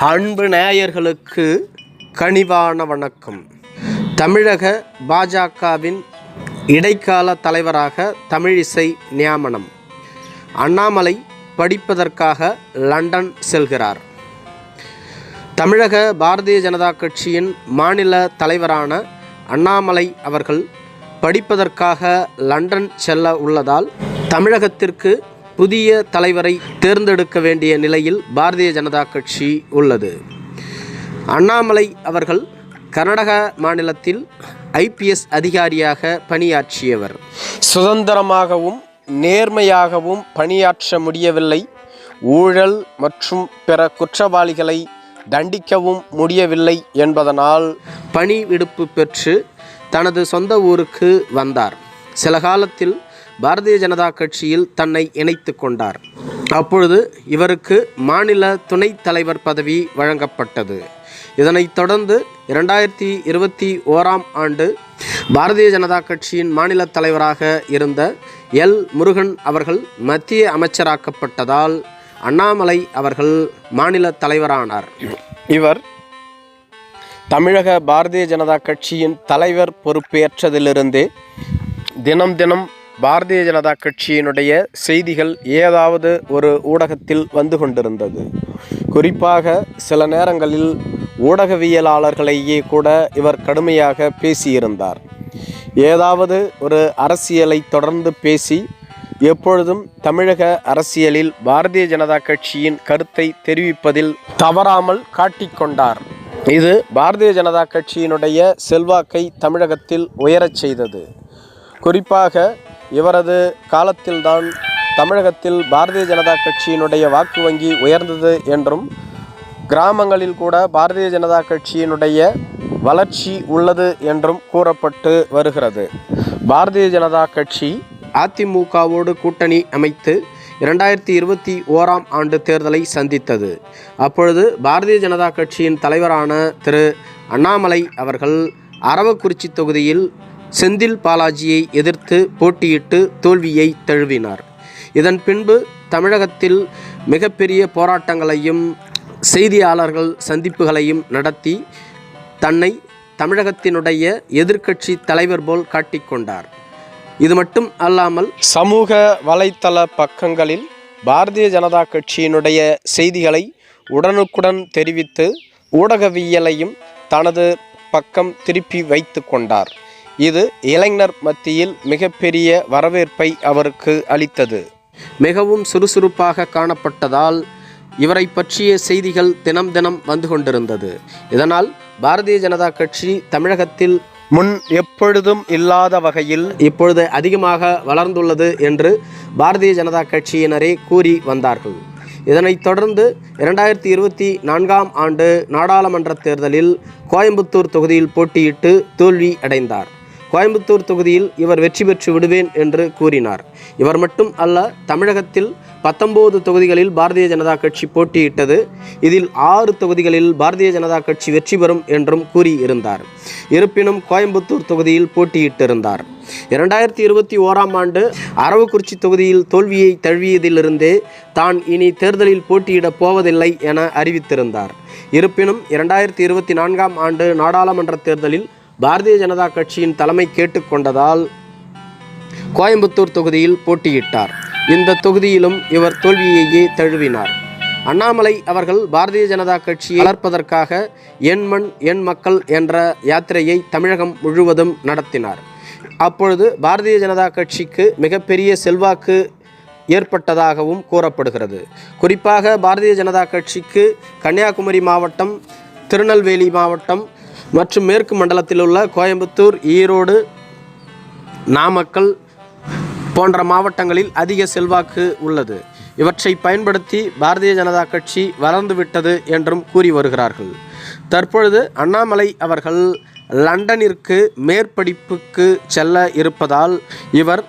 அன்பு நேயர்களுக்கு கனிவான வணக்கம். தமிழக பாஜகவின் இடைக்கால தலைவராக தமிழிசை நியமனம். அண்ணாமலை படிப்பதற்காக லண்டன் செல்கிறார். தமிழக பாரதிய ஜனதா கட்சியின் மாநில தலைவரான அண்ணாமலை அவர்கள் படிப்பதற்காக லண்டன் செல்ல உள்ளதால் தமிழகத்திற்கு புதிய தலைவரை தேர்ந்தெடுக்க வேண்டிய நிலையில் பாரதிய ஜனதா கட்சி உள்ளது. அண்ணாமலை அவர்கள் கர்நாடக மாநிலத்தில் ஐபிஎஸ் அதிகாரியாக பணியாற்றியவர். சுதந்திரமாகவும் நேர்மையாகவும் பணியாற்ற முடியவில்லை. ஊழல் மற்றும் பிற குற்றவாளிகளை தண்டிக்கவும் முடியவில்லை என்பதனால் பணி விடுப்பு பெற்று தனது சொந்த ஊருக்கு வந்தார். சில காலத்தில் பாரதிய ஜனதா கட்சியில் தன்னை இணைத்து கொண்டார். அப்பொழுது இவருக்கு மாநில துணைத் தலைவர் பதவி வழங்கப்பட்டது. இதனைத் தொடர்ந்து இரண்டாயிரத்தி இருபத்தி ஓராம் ஆண்டு பாரதிய ஜனதா கட்சியின் மாநில தலைவராக இருந்த எல். முருகன் அவர்கள் மத்திய அமைச்சராக்கப்பட்டதால் அண்ணாமலை அவர்கள் மாநில தலைவரானார். இவர் தமிழக பாரதிய ஜனதா கட்சியின் தலைவர் பொறுப்பேற்றதிலிருந்தே தினம் தினம் பாரதிய ஜனதா கட்சியினுடைய செய்திகள் ஏதாவது ஒரு ஊடகத்தில் வந்து கொண்டிருந்தது. குறிப்பாக சில நேரங்களில் ஊடகவியலாளர்களையே கூட இவர் கடுமையாக பேசியிருந்தார். ஏதாவது ஒரு அரசியலை தொடர்ந்து பேசி எப்பொழுதும் தமிழக அரசியலில் பாரதிய ஜனதா கட்சியின் கருத்தை தெரிவிப்பதில் தவறாமல் காட்டிக்கொண்டார் இது பாரதிய ஜனதா கட்சியினுடைய செல்வாக்கை தமிழகத்தில் உயரச் செய்தது. குறிப்பாக இவரது காலத்தில்தான் தமிழகத்தில் பாரதிய ஜனதா கட்சியினுடைய வாக்கு வங்கி உயர்ந்தது என்றும் கிராமங்களில் கூட பாரதிய ஜனதா கட்சியினுடைய வளர்ச்சி உள்ளது என்றும் கூறப்பட்டு வருகிறது. பாரதிய ஜனதா கட்சி அதிமுகவோடு கூட்டணி அமைத்து இரண்டாயிரத்தி இருபத்தி ஓராம் ஆண்டு தேர்தலை சந்தித்தது. அப்பொழுது பாரதிய ஜனதா கட்சியின் தலைவரான திரு அண்ணாமலை அவர்கள் அரவக்குறிச்சி தொகுதியில் செந்தில் பாலாஜியை எதிர்த்து போட்டியிட்டு தோல்வியை தழுவினார். இதன் பின்பு தமிழகத்தில் மிகப்பெரிய போராட்டங்களையும் செய்தியாளர்கள் சந்திப்புகளையும் நடத்தி தன்னை தமிழகத்தினுடைய எதிர்க்கட்சி தலைவர் போல் காட்டிக்கொண்டார் இது மட்டும் அல்லாமல் சமூக வலைத்தள பக்கங்களில் பாரதிய ஜனதா கட்சியினுடைய செய்திகளை உடனுக்குடன் தெரிவித்து ஊடகவியலையும் தனது பக்கம் திருப்பி வைத்து கொண்டார். இது இளைஞர் மத்தியில் மிகப்பெரிய வரவேற்பை அவருக்கு அளித்தது. மிகவும் சுறுசுறுப்பாக காணப்பட்டதால் இவரை பற்றிய செய்திகள் தினம் தினம் வந்து கொண்டிருந்தது. இதனால் பாரதிய ஜனதா கட்சி தமிழகத்தில் முன் எப்பொழுதும் இல்லாத வகையில் இப்பொழுது அதிகமாக வளர்ந்துள்ளது என்று பாரதிய ஜனதா கட்சியினரே கூறி வந்தார்கள். இதனைத் தொடர்ந்து இரண்டாயிரத்தி இருபத்தி நான்காம் ஆண்டு நாடாளுமன்ற தேர்தலில் கோயம்புத்தூர் தொகுதியில் போட்டியிட்டு தோல்வி அடைந்தார். கோயம்புத்தூர் தொகுதியில் இவர் வெற்றி பெற்று விடுவேன் என்று கூறினார். இவர் மட்டும் அல்ல தமிழகத்தில் பத்தொன்பது தொகுதிகளில் பாரதிய ஜனதா கட்சி போட்டியிட்டது. இதில் ஆறு தொகுதிகளில் பாரதிய ஜனதா கட்சி வெற்றி பெறும் என்றும் கூறியிருந்தார். இருப்பினும் கோயம்புத்தூர் தொகுதியில் போட்டியிட்டிருந்தார். இரண்டாயிரத்தி இருபத்தி ஓராம் ஆண்டு அரவக்குறிச்சி தொகுதியில் தோல்வியை தழுவியதிலிருந்தே தான் இனி தேர்தலில் போட்டியிடப் போவதில்லை என அறிவித்திருந்தார். இருப்பினும் இரண்டாயிரத்தி இருபத்தி நான்காம் ஆண்டு நாடாளுமன்ற தேர்தலில் பாரதிய ஜனதா கட்சியின் தலைமை கேட்டுக்கொண்டதால் கோயம்புத்தூர் தொகுதியில் போட்டியிட்டார். இந்த தொகுதியிலும் இவர் தோல்வியையே தழுவினார். அண்ணாமலை அவர்கள் பாரதிய ஜனதா கட்சியை வளர்ப்பதற்காக என் மண் என் மக்கள் என்ற யாத்திரையை தமிழகம் முழுவதும் நடத்தினார். அப்பொழுது பாரதிய ஜனதா கட்சிக்கு மிகப்பெரிய செல்வாக்கு ஏற்பட்டதாகவும் கூறப்படுகிறது. குறிப்பாக பாரதிய ஜனதா கட்சிக்கு கன்னியாகுமரி மாவட்டம் திருநெல்வேலி மாவட்டம் மற்றும் மேற்கு மண்டலத்தில் உள்ள கோயம்புத்தூர் ஈரோடு நாமக்கல் போன்ற மாவட்டங்களில் அதிக செல்வாக்கு உள்ளது. இவற்றை பயன்படுத்தி பாரதிய ஜனதா கட்சி வளர்ந்துவிட்டது என்றும் கூறி வருகிறார்கள். தற்பொழுது அண்ணாமலை அவர்கள் லண்டனிற்கு மேற்படிப்புக்கு செல்ல இருப்பதால் இவர்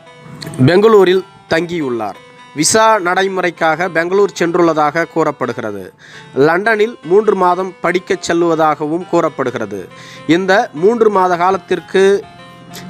பெங்களூரில் தங்கியுள்ளார். விசா நடைமுறைக்காக பெங்களூர் சென்றுள்ளதாக கூறப்படுகிறது. லண்டனில் மூன்று மாதம் படிக்கச் செல்லுவதாகவும் கூறப்படுகிறது. இந்த மூன்று மாத காலத்திற்கு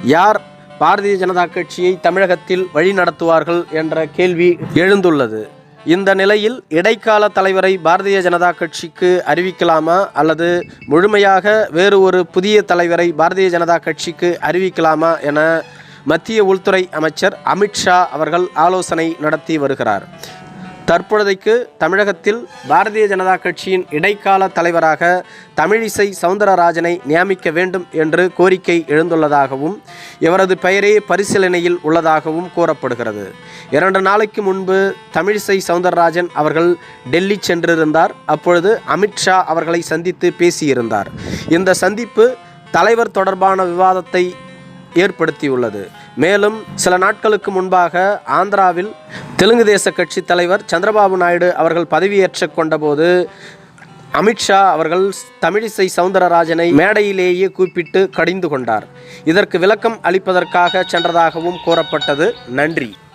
யார் பாரதிய ஜனதா கட்சியை தமிழகத்தில் வழிநடத்துவார்கள் என்ற கேள்வி எழுந்துள்ளது. இந்த நிலையில் இடைக்கால தலைவரை பாரதிய ஜனதா கட்சிக்கு அறிவிக்கலாமா அல்லது முழுமையாக வேறு ஒரு புதிய தலைவரை பாரதிய ஜனதா கட்சிக்கு அறிவிக்கலாமா என மத்திய உள்துறை அமைச்சர் அமித்ஷா அவர்கள் ஆலோசனை நடத்தி வருகிறார். தற்பொழுதைக்கு தமிழகத்தில் பாரதிய ஜனதா கட்சியின் இடைக்கால தலைவராக தமிழிசை சவுந்தரராஜனை நியமிக்க வேண்டும் என்று கோரிக்கை எழுந்துள்ளதாகவும் இவரது பெயரே பரிசீலனையில் உள்ளதாகவும் கூறப்படுகிறது. இரண்டு நாளைக்கு முன்பு தமிழிசை சவுந்தரராஜன் அவர்கள் டெல்லி சென்றிருந்தார். அப்பொழுது அமித்ஷா அவர்களை சந்தித்து பேசியிருந்தார். இந்த சந்திப்பு தலைவர் தொடர்பான விவாதத்தை ஏற்படுத்தியுள்ளது. மேலும் சில நாட்களுக்கு முன்பாக ஆந்திராவில் தெலுங்கு தேச கட்சி தலைவர் சந்திரபாபு நாயுடு அவர்கள் பதவியேற்ற கொண்டபோது அமித்ஷா அவர்கள் தமிழிசை சவுந்தரராஜனை மேடையிலேயே கூப்பிட்டு கடிந்து கொண்டார். இதற்கு விளக்கம் அளிப்பதற்காக சென்றதாகவும் கூறப்பட்டது. நன்றி.